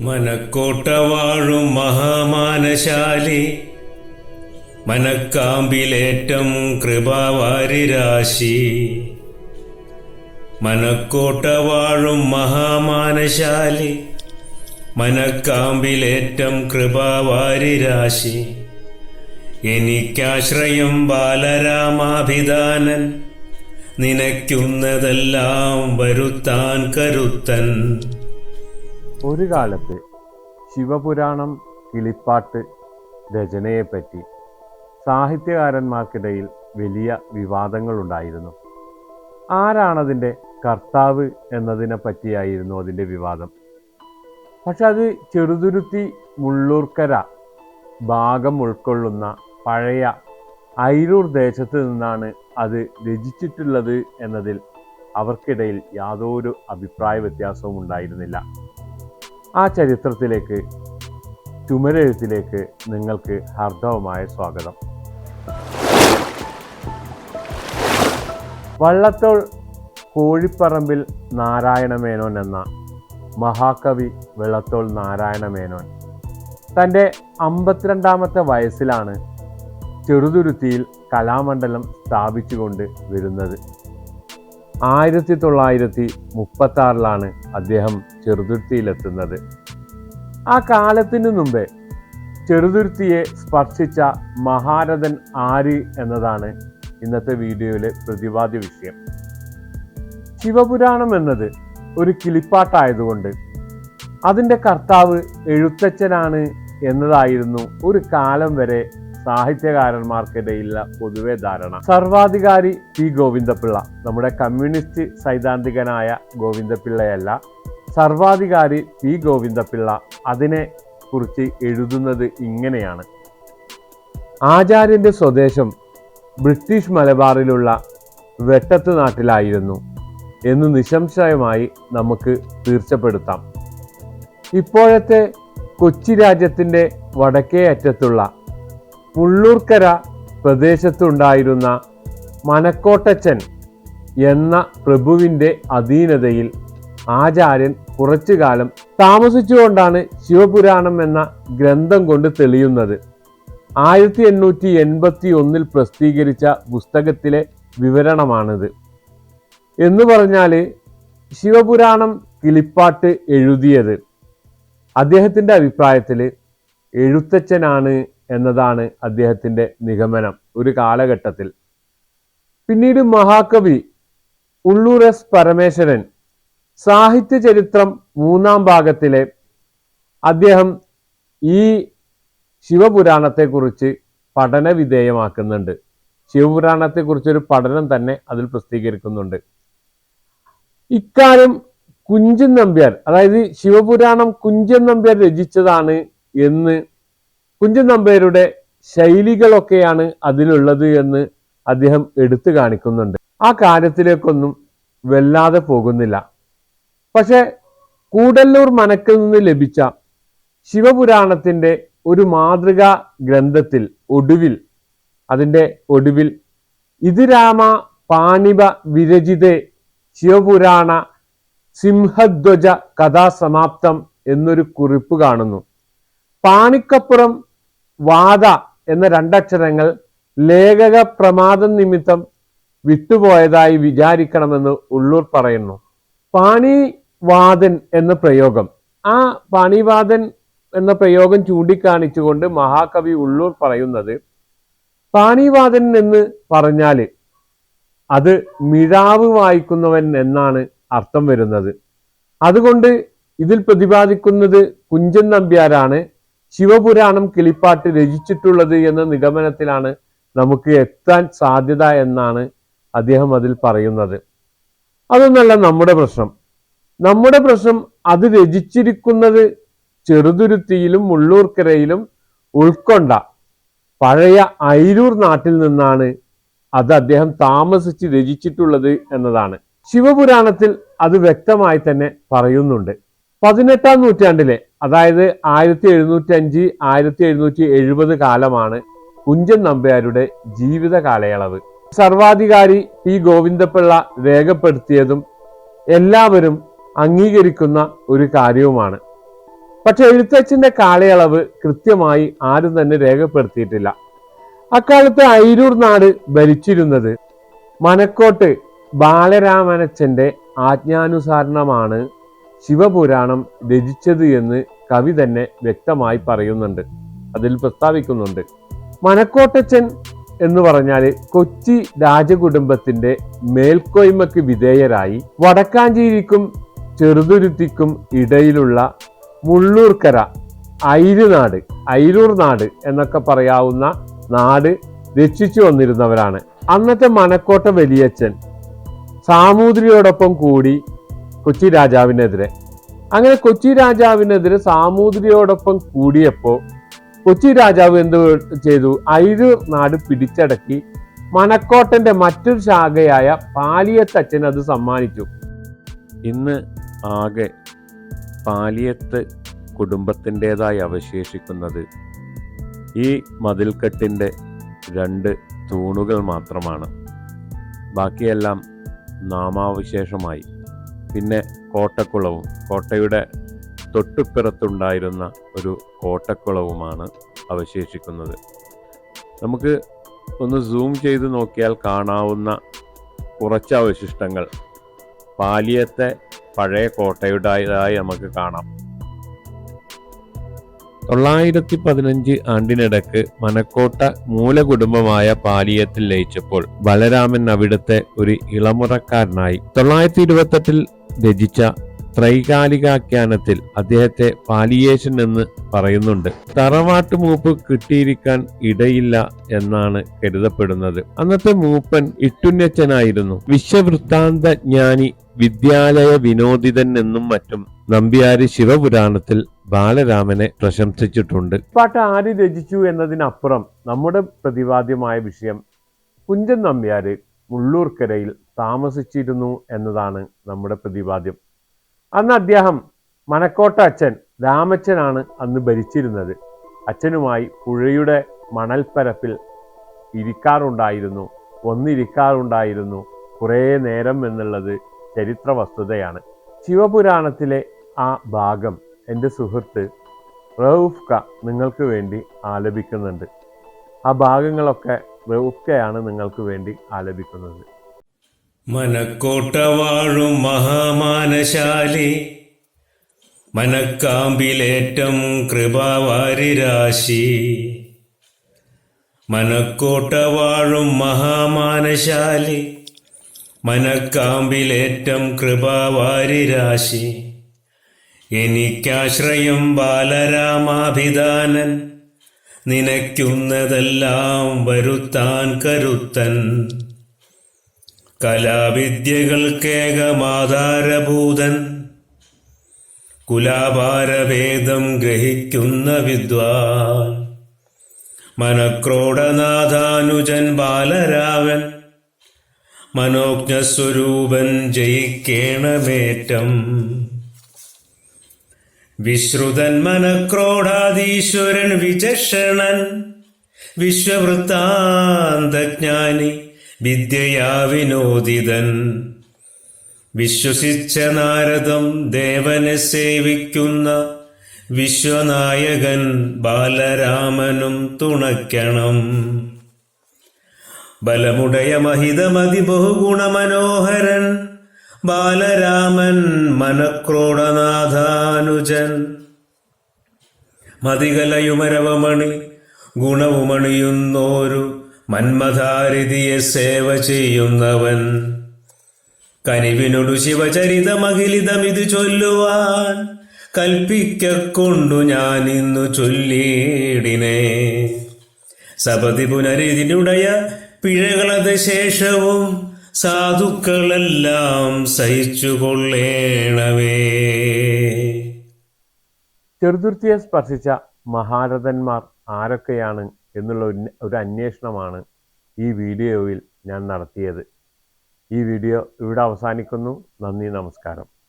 മനക്കോട്ട വാഴും മഹാമാനശാലി. മനക്കാമ്പിലേറ്റം കൃപാവാരിരാശി. മനക്കോട്ട മഹാമാനശാലി. മനക്കാമ്പിലേറ്റം കൃപാവാരിരാശി. എനിക്കാശ്രയം ബാലരാമാഭിദാനൻ. നിനയ്ക്കുന്നതെല്ലാം വരുത്താൻ കരുത്തൻ. ഒരു കാലത്ത് ശിവപുരാണം കിളിപ്പാട്ട് രചനയെപ്പറ്റി സാഹിത്യകാരന്മാർക്കിടയിൽ വലിയ വിവാദങ്ങളുണ്ടായിരുന്നു. ആരാണതിന്റെ കർത്താവ് എന്നതിനെ പറ്റിയായിരുന്നു അതിന്റെ വിവാദം. പക്ഷെ അത് ചെറുതുരുത്തി മുള്ളൂർക്കര ഭാഗം ഉൾക്കൊള്ളുന്ന പഴയ ഐരൂർ ദേശത്ത് നിന്നാണ് അത് രചിച്ചിട്ടുള്ളത് എന്നതിൽ അവർക്കിടയിൽ യാതൊരു അഭിപ്രായ വ്യത്യാസവും ഉണ്ടായിരുന്നില്ല ആ ചരിത്രത്തിലേക്ക് ചുമരെഴുത്തിലേക്ക് നിങ്ങൾക്ക് ഹർദവുമായ സ്വാഗതം. വള്ളത്തോൾ കോഴിപ്പറമ്പിൽ നാരായണമേനോൻ എന്ന മഹാകവി വെള്ളത്തോൾ നാരായണമേനോൻ തന്റെ അമ്പത്തിരണ്ടാമത്തെ വയസ്സിലാണ് ചെറുതുരുത്തിയിൽ കലാമണ്ഡലം സ്ഥാപിച്ചുകൊണ്ട് വരുന്നത്. ആയിരത്തി തൊള്ളായിരത്തി മുപ്പത്തി ആറിലാണ് അദ്ദേഹം ചെറുതുരുത്തിയിലെത്തുന്നത്. ആ കാലത്തിനു മുമ്പേ ചെറുതുരുത്തിയെ സ്പർശിച്ച മഹാരഥൻ ആര് എന്നതാണ് ഇന്നത്തെ വീഡിയോയിലെ പ്രതിപാദ്യ വിഷയം. ശിവപുരാണം എന്നത് ഒരു കിളിപ്പാട്ടായതുകൊണ്ട് അതിന്റെ കർത്താവ് എഴുത്തച്ഛനാണ് എന്നതായിരുന്നു ഒരു കാലം വരെ സാഹിത്യകാരന്മാർക്കിടയിലുള്ള പൊതുവെ ധാരണ. സർവാധികാരി പി ഗോവിന്ദപിള്ള നമ്മുടെ കമ്മ്യൂണിസ്റ്റ് സൈദ്ധാന്തികനായ ഗോവിന്ദപിള്ളയല്ല. സർവാധികാരി പി ഗോവിന്ദപിള്ള അതിനെ കുറിച്ച് എഴുതുന്നത് ഇങ്ങനെയാണ്. ആചാര്യന്റെ സ്വദേശം ബ്രിട്ടീഷ് മലബാറിലുള്ള വെട്ടത്ത് നാട്ടിലായിരുന്നു എന്ന് നിസ്സംശയമായി നമുക്ക് തീർച്ചപ്പെടുത്താം. ഇപ്പോഴത്തെ കൊച്ചി രാജ്യത്തിന്റെ വടക്കേ അറ്റത്തുള്ള മുള്ളൂർക്കര പ്രദേശത്തുണ്ടായിരുന്ന മനക്കോട്ടച്ചൻ എന്ന പ്രഭുവിന്റെ അധീനതയിൽ ആചാര്യൻ കുറച്ചു കാലം താമസിച്ചുകൊണ്ടാണ് ശിവപുരാണം എന്ന ഗ്രന്ഥം കൊണ്ട് തെളിയുന്നത്. ആയിരത്തി എണ്ണൂറ്റി എൺപത്തി ഒന്നിൽ പ്രസിദ്ധീകരിച്ച പുസ്തകത്തിലെ വിവരണമാണിത്. എന്ന് പറഞ്ഞാൽ ശിവപുരാണം കിളിപ്പാട്ട് എഴുതിയത്. അദ്ദേഹത്തിന്റെ അഭിപ്രായത്തിൽ എഴുത്തച്ഛനാണ് എന്നതാണ് അദ്ദേഹത്തിന്റെ നിഗമനം ഒരു കാലഘട്ടത്തിൽ. പിന്നീട് മഹാകവി ഉള്ളൂർ എസ് പരമേശ്വരൻ സാഹിത്യ ചരിത്രം മൂന്നാം ഭാഗത്തിലെ അദ്ദേഹം ഈ ശിവപുരാണത്തെക്കുറിച്ച് പഠന വിധേയമാക്കുന്നുണ്ട് ശിവപുരാണത്തെക്കുറിച്ചൊരു പഠനം തന്നെ അതിൽ പ്രസിദ്ധീകരിക്കുന്നുണ്ട്. ഇക്കാര്യം കുഞ്ചൻ നമ്പ്യാർ അതായത് ശിവപുരാണം കുഞ്ചൻ നമ്പ്യാർ രചിച്ചതാണ് എന്ന് കുഞ്ചൻ നമ്പേരുടെ ശൈലികളൊക്കെയാണ് അതിലുള്ളത് എന്ന് അദ്ദേഹം എടുത്തു കാണിക്കുന്നുണ്ട്. ആ കാര്യത്തിലേക്കൊന്നും വെല്ലാതെ പോകുന്നില്ല. പക്ഷെ കൂടല്ലൂർ മനക്കിൽ നിന്ന് ലഭിച്ച ശിവപുരാണത്തിന്റെ ഒരു മാതൃകാ ഗ്രന്ഥത്തിൽ ഒടുവിൽ അതിന്റെ ഒടുവിൽ ഇതിരാമ പാണിപ വിരചിതേ ശിവപുരാണ സിംഹധ്വജ കഥാസമാപ്തം എന്നൊരു കുറിപ്പ് കാണുന്നു. പാണിക്കപ്പുറം വാദ എന്ന രണ്ടക്ഷരങ്ങൾ ലേഖക പ്രമാദം നിമിത്തം വിട്ടുപോയതായി വിചാരിക്കണമെന്ന് ഉള്ളൂർ പറയുന്നു. പാണിവാദൻ എന്ന പ്രയോഗം. ആ പാണിവാദൻ എന്ന പ്രയോഗം ചൂണ്ടിക്കാണിച്ചുകൊണ്ട് മഹാകവി ഉള്ളൂർ പറയുന്നത് പാണിവാദൻ എന്ന് പറഞ്ഞാൽ അത് മിഴാവ് വായിക്കുന്നവൻ എന്നാണ് അർത്ഥം വരുന്നത്. അതുകൊണ്ട് ഇതിൽ പ്രതിപാദിക്കുന്നത് കുഞ്ചൻ നമ്പ്യാരാണ്. ശിവപുരാണം കിളിപ്പാട്ട് രചിച്ചിട്ടുള്ളത് എന്ന നിഗമനത്തിലാണ് നമുക്ക് എത്താൻ സാധ്യത എന്നാണ് അദ്ദേഹം അതിൽ പറയുന്നത്. അതൊന്നല്ല നമ്മുടെ പ്രശ്നം. നമ്മുടെ പ്രശ്നം അത് രചിച്ചിരിക്കുന്നത് ചെറുതുരുത്തിയിലും മുള്ളൂർക്കരയിലും ഉൾക്കൊണ്ട പഴയ ഐരൂർ നാട്ടിൽ നിന്നാണ് അത് അദ്ദേഹം താമസിച്ച് രചിച്ചിട്ടുള്ളത് എന്നതാണ്. ശിവപുരാണത്തിൽ അത് വ്യക്തമായി തന്നെ പറയുന്നുണ്ട്. പതിനെട്ടാം നൂറ്റാണ്ടിലെ അതായത് ആയിരത്തി എഴുന്നൂറ്റി അഞ്ച് ആയിരത്തി എഴുന്നൂറ്റി എഴുപത് കാലമാണ് കുഞ്ചൻ നമ്പ്യാരുടെ ജീവിത കാലയളവ്. സർവാധികാരി പി ഗോവിന്ദപിള്ള രേഖപ്പെടുത്തിയതും എല്ലാവരും അംഗീകരിക്കുന്ന ഒരു കാര്യവുമാണ്. പക്ഷെ എഴുത്തച്ഛന്റെ കാലയളവ് കൃത്യമായി ആരും തന്നെ രേഖപ്പെടുത്തിയിട്ടില്ല. അക്കാലത്ത് അയിരൂർ നാട് ഭരിച്ചിരുന്നത് മനക്കോട്ട് ബാലരാമനച്ഛന്റെ ആജ്ഞാനുസാരണമാണ് ശിവപുരാണം രചിച്ചത് എന്ന് കവി തന്നെ വ്യക്തമായി പറയുന്നുണ്ട്. അതിൽ പ്രസ്താവിക്കുന്നുണ്ട്. മനക്കോട്ടച്ചൻ എന്ന് പറഞ്ഞാൽ കൊച്ചി രാജകുടുംബത്തിന്റെ മേൽക്കോയ്മയ്ക്ക് വിധേയരായി വടക്കാഞ്ചേരിക്കും ചെറുതുരുത്തിക്കും ഇടയിലുള്ള മുള്ളൂർക്കര ഐരുനാട് ഐരൂർ നാട് എന്നൊക്കെ പറയാവുന്ന നാട് രക്ഷിച്ചു വന്നിരുന്നവരാണ്. അന്നത്തെ മനക്കോട്ട വലിയച്ഛൻ സാമൂതിരിയോടൊപ്പം കൂടി കൊച്ചി രാജാവിനെതിരെ. അങ്ങനെ കൊച്ചി രാജാവിനെതിരെ സാമൂതിരിയോടൊപ്പം കൂടിയപ്പോൾ കൊച്ചി രാജാവ് എന്ത് ചെയ്തു? അയിരൂർ നാട് പിടിച്ചടക്കി. മനക്കോട്ടന്റെ മറ്റൊരു ശാഖയായ പാലിയത്തച്ഛൻ അത് സമ്മാനിച്ചു. ഇന്ന് ആകെ പാലിയത്ത് കുടുംബത്തിന്റെതായി അവശേഷിക്കുന്നത് ഈ മതിൽക്കെട്ടിന്റെ രണ്ട് തൂണുകൾ മാത്രമാണ്. ബാക്കിയെല്ലാം നാമാവശേഷമായി. പിന്നെ കോട്ടക്കുളവും കോട്ടയുടെ തൊട്ടുപ്പുറത്തുണ്ടായിരുന്ന ഒരു കോട്ടക്കുളവുമാണ് അവശേഷിക്കുന്നത്. നമുക്ക് ഒന്ന് സൂം ചെയ്ത് നോക്കിയാൽ കാണാവുന്ന കുറച്ച് അവശിഷ്ടങ്ങൾ പാലിയത്തെ പഴയ കോട്ടയുടേതായി നമുക്ക് കാണാം. തൊള്ളായിരത്തി പതിനഞ്ച് ആണ്ടിനിടക്ക് മനക്കോട്ട മൂലകുടുംബമായ പാലിയത്തിൽ ലയിച്ചപ്പോൾ ബലരാമൻ അവിടുത്തെ ഒരു ഇളമുറക്കാരനായി. തൊള്ളായിരത്തി ഇരുപത്തെട്ടിൽ രചിച്ച ത്രൈകാലികാഖ്യാനത്തിൽ അദ്ദേഹത്തെ പാലിയേഷൻ എന്ന് പറയുന്നുണ്ട്. തറവാട്ട് മൂപ്പ് കിട്ടിയിരിക്കാൻ ഇടയില്ല എന്നാണ് കരുതപ്പെടുന്നത്. അന്നത്തെ മൂപ്പൻ ഇട്ടുന്നച്ചനായിരുന്നു വിശ്വവൃത്താന്ത ജ്ഞാനി വിദ്യാലയ വിനോദിതൻ എന്നും മറ്റും നമ്പ്യാരി ശിവപുരാണത്തിൽ ബാലരാമനെ പ്രശംസിച്ചിട്ടുണ്ട്. പാട്ട് ആര് രചിച്ചു എന്നതിനപ്പുറം നമ്മുടെ പ്രതിപാദ്യമായ വിഷയം കുഞ്ചൻ നമ്പ്യാര് മുള്ളൂർക്കരയിൽ താമസിച്ചിരുന്നു എന്നതാണ് നമ്മുടെ പ്രതിപാദ്യം അന്ന് അദ്ദേഹം മനക്കോട്ട അച്ഛൻ രാമച്ചനാണ് അന്ന് ഭരിച്ചിരുന്നത്. അച്ഛനുമായി പുഴയുടെ മണൽപ്പരപ്പിൽ ഇരിക്കാറുണ്ടായിരുന്നു. ഒന്നിരിക്കാറുണ്ടായിരുന്നു കുറേ നേരം എന്നുള്ളത് ചരിത്ര വസ്തുതയാണ് ശിവപുരാണത്തിലെ ആ ഭാഗം എന്റെ സുഹൃത്ത് റൌഫ്ക നിങ്ങൾക്ക് വേണ്ടി ആലപിക്കുന്നുണ്ട്. ആ ഭാഗങ്ങളൊക്കെ റൌഫ്കയാണ് നിങ്ങൾക്ക് വേണ്ടി ആലപിക്കുന്നത്. മനക്കോട്ട വാഴും മഹാമാനശാലി. മനക്കാമ്പിലേറ്റം കൃപാവാരിരാശി മനക്കോട്ട വാഴും മഹാമാനശാലി. മനക്കാമ്പിലേറ്റം കൃപാവാരിരാശി എനിക്കാശ്രയം ബാലരാമാഭിധാനൻ നിനയ്ക്കുന്നതെല്ലാം വരുത്താൻ കരുത്തൻ. കലാവിദ്യകൾക്കേകമാധാരഭൂതൻ കുലാപാരഭേദം ഗ്രഹിക്കുന്ന വിദ്വാൻ. മനക്രോടനാഥാനുജൻ ബാലരാവൻ മനോജ്ഞസ്വരൂപൻ ജയിക്കേണമേറ്റം. വിശ്രുതൻ മനക്രോടാധീശ്വരൻ വിചക്ഷണൻ വിശ്വവൃത്താന്തജ്ഞാനി. വിദ്യയാ വിനോദിതൻ വിശ്വസിച്ച നാരദം ദേവനെ സേവിക്കുന്ന വിശ്വനായകൻ ബാലരാമനും തുണയ്ക്കണം. ബലമുടയ മഹിതമതി ബഹുഗുണമനോഹരൻ ബാലരാമൻ മനക്രോടനാഥാനുജൻ. മതികലയുമരവമണി ഗുണവുമണിയുന്നോരു മന്മധാരിതിയെ സേവ ചെയ്യുന്നവൻ. കനിവിനൊടു ശിവചരിതമഖിലിതമിത് ചൊല്ലുവാൻ കൽപ്പിക്കൊണ്ടു ഞാൻ ഇന്നു ചൊല്ലിയിടിനെ. സപതി പുനരിതിനുടയ പിഴകളത് ശേഷവും സാധുക്കളെല്ലാം സഹിച്ചുകൊള്ളേണമേ. ചെറുതുർത്തിയെ സ്പർശിച്ച മഹാരഥന്മാർ ആരൊക്കെയാണ്? എന്നുള്ള ഒരു- അന്വേഷണമാണ് ഈ വീഡിയോയിൽ ഞാൻ നടത്തിയത്. ഈ വീഡിയോ ഇവിടെ അവസാനിക്കുന്നു. നന്ദി നമസ്കാരം.